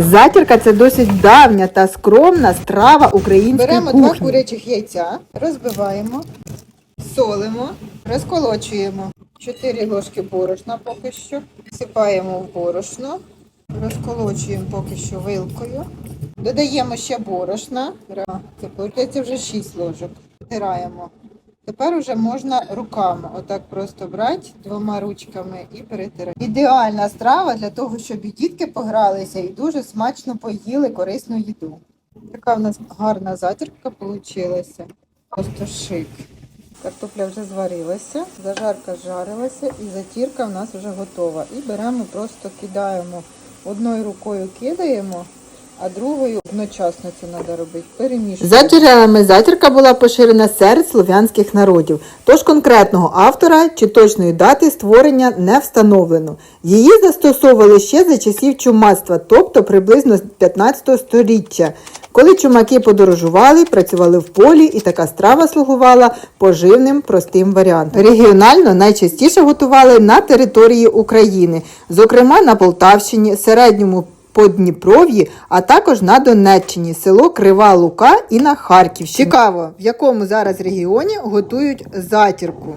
Затірка це досить давня та скромна страва української Беремо два кухні. курячих яйця, розбиваємо, солимо, розколочуємо 4 ложки борошна поки що, всипаємо в борошно, розколочуємо поки що вилкою. Додаємо ще борошна. Це вже 6 ложок. Втираємо. Тепер вже можна руками, отак просто брати двома ручками і перетирати. Ідеальна страва для того, щоб і дітки погралися і дуже смачно поїли корисну їду. Така в нас гарна затірка вийшла. Просто шик. Картопля вже зварилася, зажарка жарилася і затірка в нас вже готова. І беремо, просто кидаємо одною рукою кидаємо, а другою одночасно це треба робити. Перемішуємо. За джерелами затірка була поширена серед слов'янських народів, тож конкретного автора чи точної дати створення не встановлено. Її застосовували ще за часів чумацтва, тобто приблизно 15 століття, коли чумаки подорожували, працювали в полі, і така страва слугувала поживним простим варіантом. Регіонально найчастіше готували на території України, зокрема на Полтавщині, середньому Подніпров'ї, а також на Донеччині, село Крива Лука і на Харківщині. Цікаво, в якому зараз регіоні готують затірку.